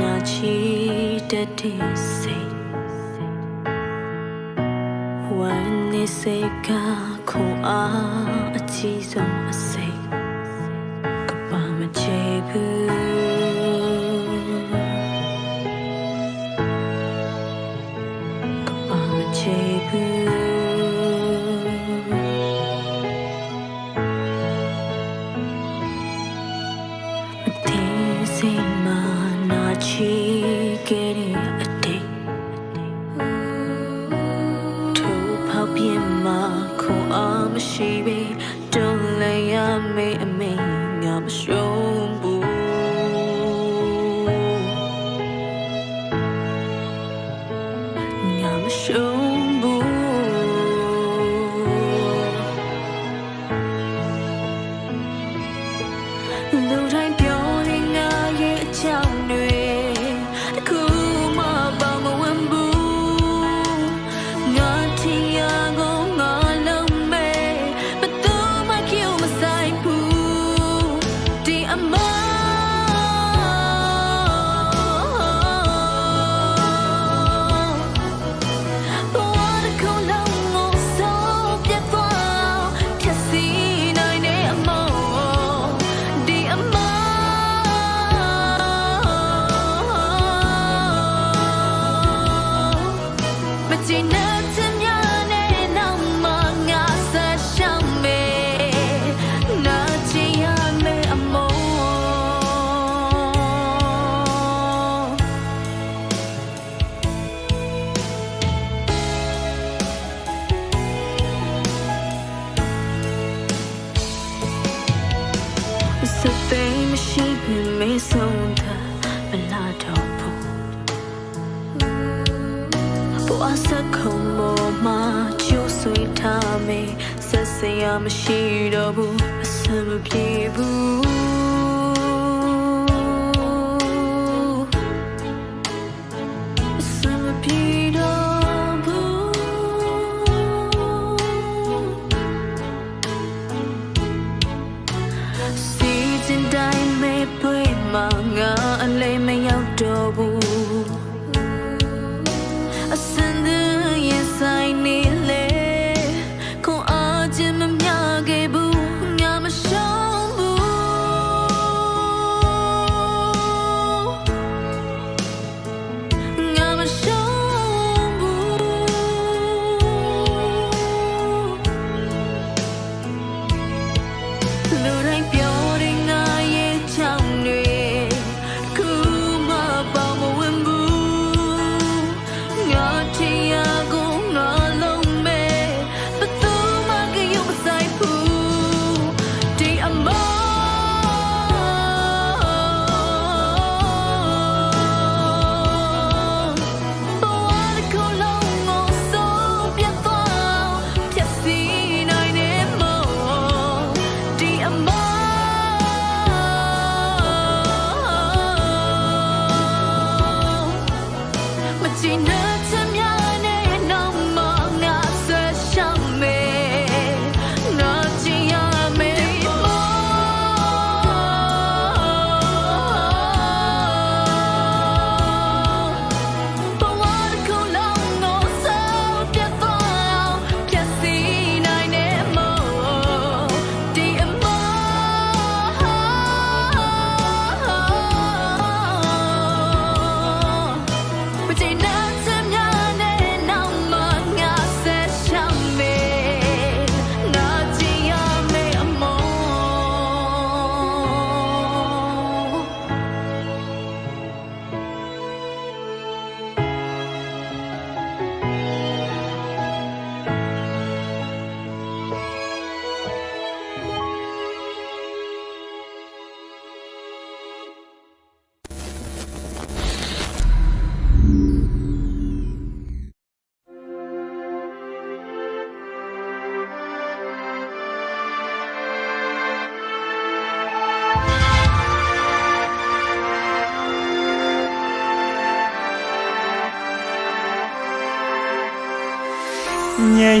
နာချီတတ်တဲ့စိတ်ဝမ်းနေစိတ်ကခုအားအချီဆုံးအစိတ်ကပါမချေဘူး 修 ဆက်ခုံပေါ်မှာကျိုးဆွေးထားမယ်ဆက်စရာမရှိတော့ဘူးအဆင်မပြေဘူး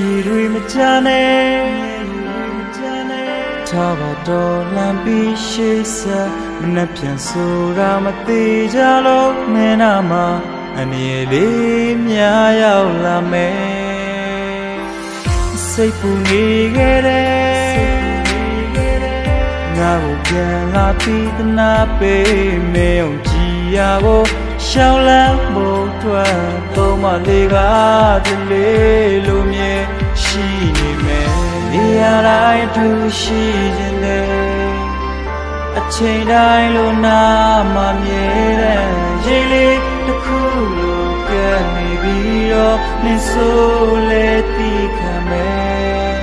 ရည်တွေမချနဲ့ထားပါတော့လမ်းပြီးရှေ့ဆက်မနှက်ပြန်ဆိုတာမသေးကြလို့မင်းနာမှာအမြဲလေးများရောက်လာမယ်စိတ်ပူနေခဲ့တယ်ငါ့ကိုပြန်လာပြီးတနာပေးမင်းအောင်ကြည်ရဖို့ ရှောင်းလန်းဖို့အတွက်သုံးမလေးကတလေးလိုမြဲရှိနေမယ်နေရာတိုင်းသူရှိခြင်းနဲ့အချိန်တိုင်းလိုနာမမြဲတဲ့ရေလေးတစ်ခုလိုကဲနေပြီးတော့နေဆိုလေတိခံမယ်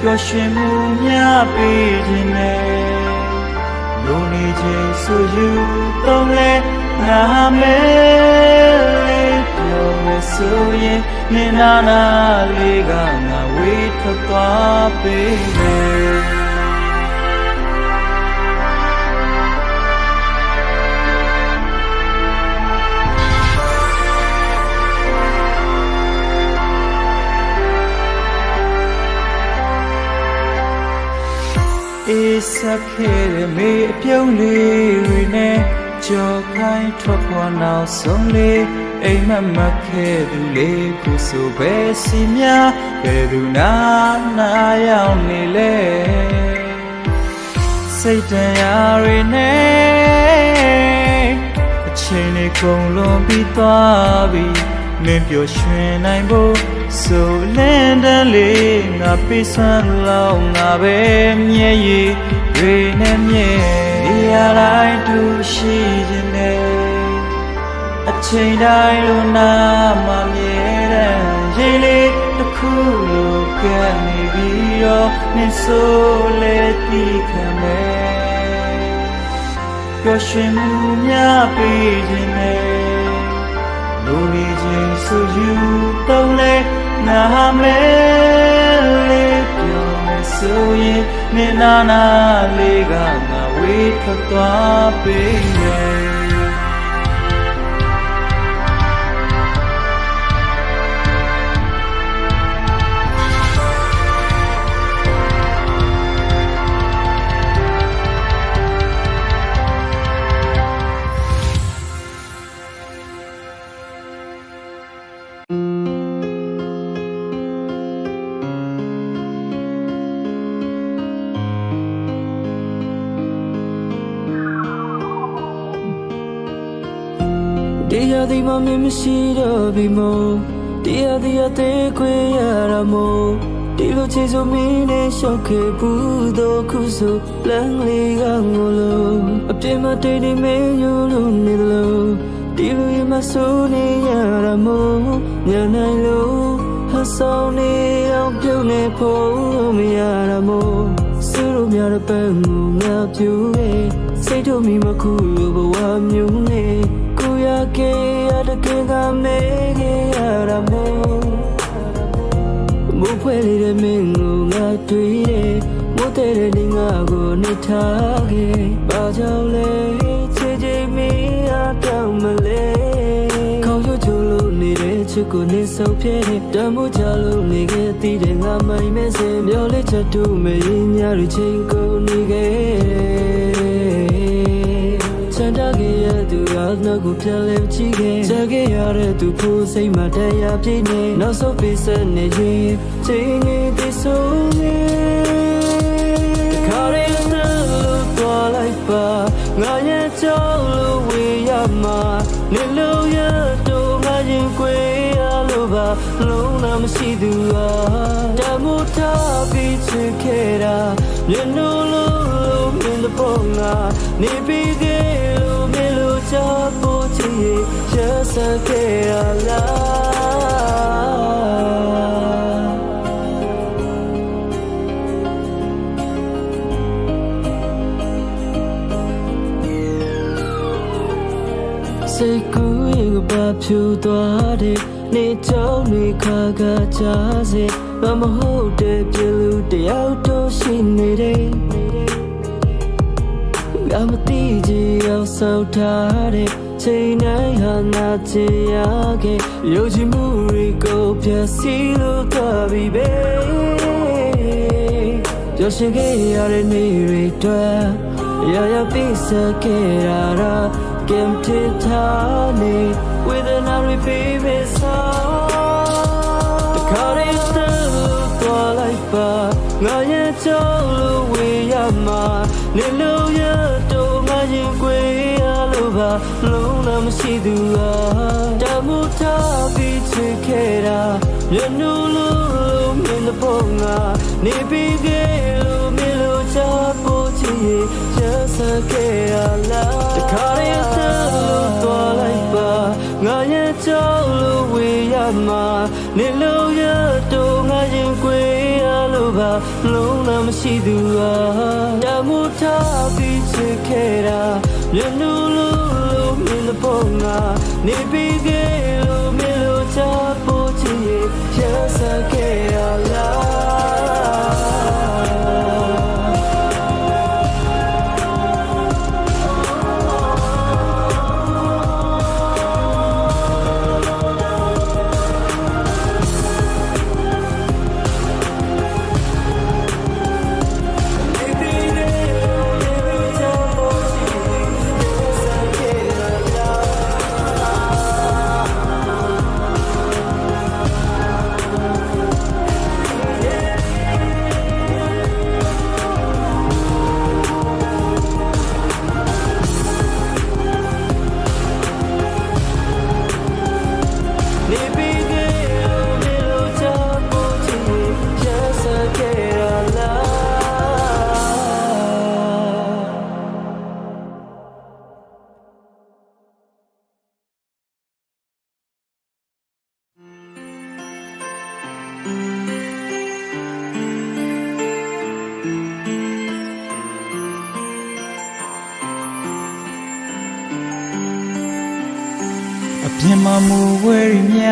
ပျော်ရွှင်မှုများပေးခြင်းနဲ့လူနေခြင်းဆိုယူတော့လဲ ငါမဲလေးပျော်မယ်ဆိုရင်နေနာနာလေးကငါဝေးထွက်သွားပေးမယ်အေးဆက်ခဲ့တဲ့မေအပြုံးလေးတွေနဲ့ ကြော်ခိုင်းထွက်ခွာနောက်ဆုံးလေးအိမ်မက်မက်ခဲ့သူလေးခုဆိုပဲစီများဘယ်သူနာနာရောက်နေလဲစိတ်တရားတွေနဲ့အချိန်လေးကုန်လွန်ပြီးသွားပြီမင်းပျော်ရွှင်နိုင်ဖို့ဆိုလင်းတန်းလေးငါပေးစမ်းလောက်ငါပဲမြဲရည်တွေနဲ့မြဲ နေရာတိုင်းသူရှိခြင်းနဲ့အချိန်တိုင်းလိုနာမမြဲတဲ့ရေလေးတစ်ခုလိုကဲနေပြီးတော့နေဆိုလေတိခံမယ်ပျော်ရွှင်မှုများပေးခြင်းနဲ့လူနေခြင်းဆိုယူတော့လဲနာမဲလေးပြောမယ်ဆိုရင်နေနာနာလေးကငါ ဝေးထွက်သွားပေးမယ် တော့ပြီမို့တရားဒီအသေးခွေရတာမို့ဒီလိုချေစုံမင်းနဲ့ရှောက်ခဲ့ဘူးတော့ခုဆိုလမ်းလေးကငိုလို့အပြင်းမတိတ်နေမင်းယူလို့နေလို့ဒီလိုရမဆိုးနေရတာမို့ညနိုင်လို့ဟဆောင်နေအောင်ပြုံးနေဖို့မရတာမို့စူလို့များတဲ့ ပန်းကိုငါပြူရဲ့စိတ်တို့မိမခုလိုဘဝမျိုးနဲ့ကိုရကေရတဲ့ကကမဲကေရတာမို့မူဖွဲလေးတဲ့မင်းကိုငါတွေ့တယ်မို့တဲ့တဲ့နေငါကိုနေထားခဲ့ဘာကြောင့်လဲချေချေမီးအတောင်မလဲခေါင်းရွချိုးလို့နေတဲ့ချစ်ကိုနေ နေခဲ့တည်တဲ့ငါမိုင်မဲစင်မျောလေးချက်တူမရင်ညာရချင်းကိုနေခဲ့ချန်တာခဲ့ရသူရာနောက်ကိုပြန်လဲကြည့်ခဲ့ချက်ခဲ့ရတဲ့သူဖို့စိတ်မတရားပြည့်နေနောက်ဆုံးပေးဆက်နေရင်ချိန်နေသေးဆုံးနေခါရဲလို့တော်လိုက်ပါငါရဲ့ကြောက်လို့ဝေးရမှာနေလို့ရတော့ငါရင်ခွေရလို့ပါလုံးနာမရှိသူဟာတမှုထားပြီးချစ်ခဲ့တာမျက်နှာလို့လို့မင်း the ပေါ်ငါနေပြီးခဲ့လို့မ လို့ချဖို့ချစ်ရဲ့ရစခဲ့ရလားစိတ်ကူးရင်ကပါဖြူသွားတဲ့နေကြောင်းတွေခါခါချာစေမမဟုတ်တဲ့ပြလူတယောက်တော့ရှိနေတယ် ကြီးအောင်ဆောက်ထားတဲ့ချိန်တိုင်းဟာငါချင်ရခဲ့ယုံကြည်မှုတွေကိုပြစီလို့တော့ပြီပဲပျော်ရွှင်ခဲ့ရတဲ့နေ့တွေအတွက်ရရပိစခဲ့ရတာကင်တထားနေဝေဒနာတွေပေးပေးစားတခါတည်းတလို့သွားလိုက်ပါငါရဲ့ကြောက်လို့ဝေးရမှာနေလို့ရတော့ငါရင်ခွေရ လို့ပါလုံးဝမရှိသူဟာတမှုထားပြီးချစ်ခဲ့တာမျက်နှာလို့မင်း the ပုံငါနေပြီးခဲ့လို့မင်းလို့ချဖို့ချင်ရရစခဲ့ရလားတခါတည်းတလို့သွားလိုက်ပါငါရဲ့ကြောက်လို့ဝေးရမှာနေလို့ရတော့ငါရင်ခွေရလို့ပါလုံးဝမရှိသူဟာတမှုထားပြီးချစ်ခဲ့တာမျက်နှာလို့မင်း the ပုံငါနေ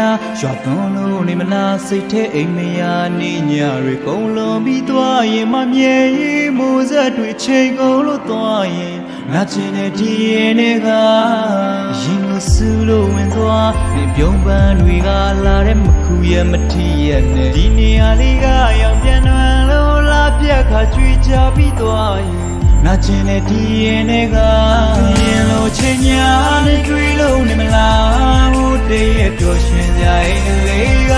ရီများရွာသွန်းလို့နေမလားစိတ်ထဲအိမ်မယာနေညတွေကုန်လွန်ပြီးသွားရင်မမြဲရင်မိုးဆက်တွေချိန်ကုန်လို့သွားရင်ငါချင်တဲ့ဒီရင်တွေကရင်ကိုစူးလို့ဝင်သွားနေပြုံးပန်းတွေကလာတဲ့မခုရဲ့မထီရဲ့နဲ့ဒီနေရာလေးကရောက်ပြန်နှွမ်းလို့လာပြက်ခါကြွေကြပြီးသွားရင် နာကျင်တဲ့ဒီရင်တွေကရင်လို့ချိန်ညာနဲ့တွေ့လို့နေမလားဟိုတည်းရဲ့ပျော်ရွှင်ကြရင်လေးက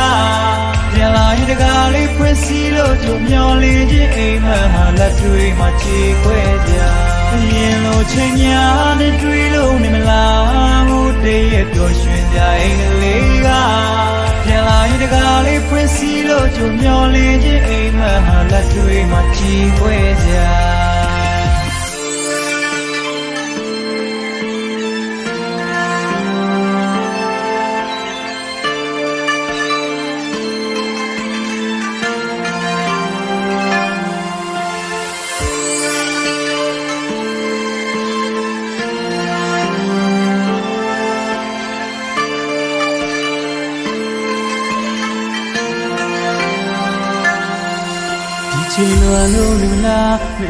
ပြန်လာရင်တကားလေးဖွင့်စီလို့ကြုံမျောလေးချင်းအိမ်မဟာလက်တွေမှာချေခွဲကြရင်လို့ချိန်ညာနဲ့တွေ့လို့နေမလားဟိုတည်းရဲ့ပျော်ရွှင်ကြရင်လေးကပြန်လာရင်တကားလေးဖွင့်စီလို့ကြုံမျောလေးချင်းအိမ်မဟာလက်တွေမှာချေခွဲကြ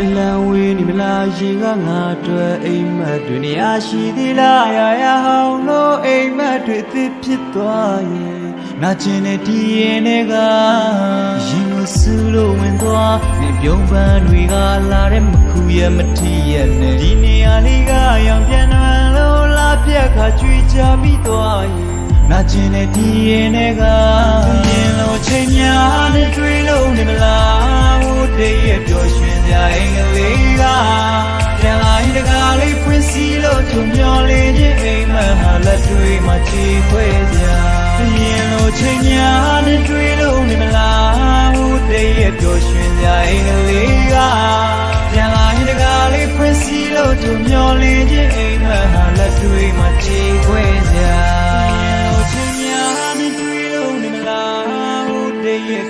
လားမလန်ဝေးနေမလားရေကငါအတွက်အိမ်မက်တွေနေရာရှိသေးလားရာရာဟောင်းလို့အိမ်မက်တွေအသစ်ဖြစ်သွားရဲ့နာကျင်တဲ့ဒီရင်တွေကရင်ကိုစူးလို့ဝင်သွားနေပြုံးပန်းတွေကလာတဲ့မခုရဲ့မထီရဲ့နဲ့ဒီနေရာလေးကရောင်ပြန်နှံလို့လာပြက်ခါကြွေကြပြီးသွားရဲ့ နာကျင်တဲ့ဒီရင်တွေကရင်လို့ချိန်များနဲ့တွေ့လို့နေမလားဟိုတည်းရဲ့ပျော်ရွှင်ကြအိမ်ကလေးကပြန်လာရင်တကားလေးဖွင့်စီလို့ကြုံမျောလေးချင်းအိမ်မဟာလက်တွေမှာချေခွဲကြရင်လို့ချိန်များနဲ့တွေ့လို့နေမလားဟိုတည်းရဲ့ပျော်ရွှင်ကြအိမ်ကလေးကပြန်လာရင်တကားလေးဖွင့်စီလို့ကြုံမျောလေးချင်းအိမ်မဟာလက်တွေမှာချေခွဲ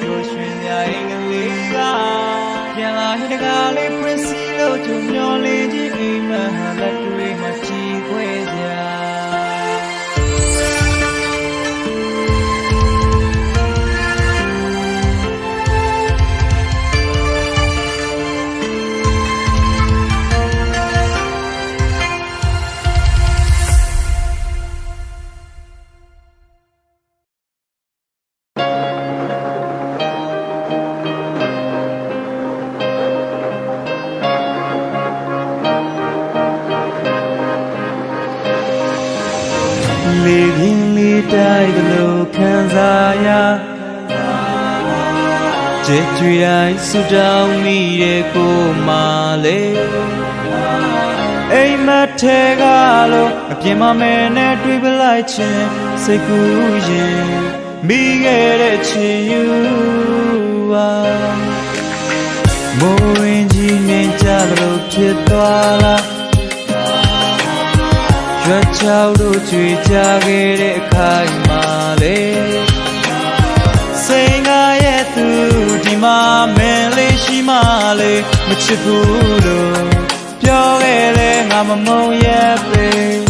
ပျော်ရွှင်ကြအိမ်ကလေးကပြန်လာရင်တကားလေးဖွင့်စီလို့ကြုံမျောလေးချင်းအိမ် တိုက်သလိုခံစားရကြွကြွတိုင်းဆူတောင်းမိတဲ့ကိုမလေးအိမ်မထဲကလို့အပြင်မမဲနဲ့တွေ့ပလိုက်ခြင်းစိတ်ကူးရင်မိခဲ့တဲ့ချီယူပါမိုးရင်ကြီးနေကြလို့ဖြစ်သွားလား ရွက်ချောက်တို့ကြွေကြခဲ့တဲ့ခိုင်မာလေစိန်ကရဲ့သူဒီမှာမင်းလေးရှိမှလေမချစ်ဘူးလို့ပြောခဲ့လေငါမမုံရဲ့ပေ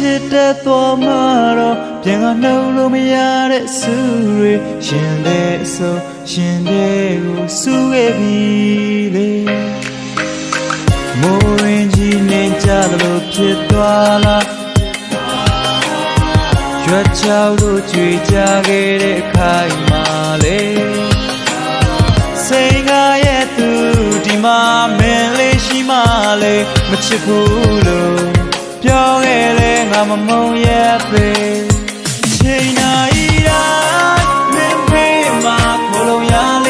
ချစ်တဲ့တော်မှာတော့ပြန်ကနှုတ်လို့မရတဲ့ဆူတွေရှင်တဲ့အဆုံးရှင်တဲ့ကိုဆူခဲ့ပြီလေမိုးရင်ကြီးနေကြလို့ဖြစ်သွားလားရွက်ချောက်တို့ကြွေကြခဲ့တဲ့ခိုင်မာလေစိန်ကရဲ့သူဒီမှာမင်းလေးရှိမှလေမချစ်ဘူးလို့ ပြောခဲ့လေငါမမုံရဲ့ပေချိန်နိုင်တိုင်းမင်းဖေးမှာကိုလုံးရလေး